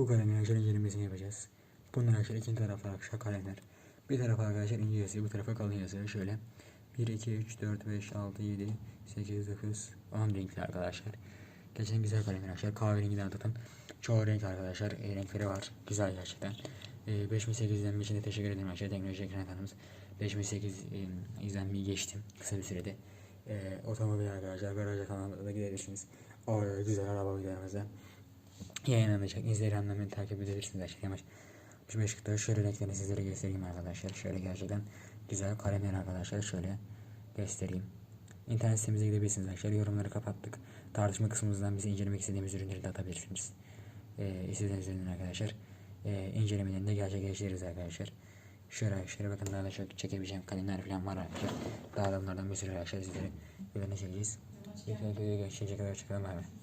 Bu kalemin arkadaşlar incelemesini yapacağız. Bunlar arkadaşlar ikinci tarafta arkadaşlar kalemler. Bir tarafa arkadaşlar ince yazı, bu tarafa kalın yazı. Şöyle 1, 2, 3, 4, 5, 6, 7, 8, 9, 10 renkli arkadaşlar. Gerçekten güzel kalemler arkadaşlar. Kahverengiden tutun. Çoğu renk arkadaşlar. E, renkleri var. Güzel gerçekten. E, 5008 izlenme için de teşekkür ederim arkadaşlar. Teknoloji ekran kanalımız 5008 e, izlenmeyi geçtim kısa bir sürede. E, otomobil arkadaşlar. Garaja kanalına da gidebilirsiniz. Orada güzel araba videolarımızda yayınlanacak. Instagram'dan beni takip edebilirsiniz arkadaşlar. Yamaç 65 40'da şöyle renklerini sizlere göstereyim arkadaşlar. Şöyle gerçekten güzel kalemler arkadaşlar. Şöyle göstereyim. İnternet sitemize gidebilirsiniz arkadaşlar. Yorumları kapattık. Tartışma kısmımızdan bizi incelemek istediğimiz ürünleri de atabilirsiniz. Ee, istediğiniz ürünler arkadaşlar. Ee, incelemelerini de gerçekleştiririz arkadaşlar. Şöyle arkadaşlar bakın daha da çok çekebileceğim kalemler falan var arkadaşlar. Daha da bunlardan bir sürü arkadaşlar sizlere ürünü çekeceğiz. İlk videoya geçecek kadar çıkalım abi.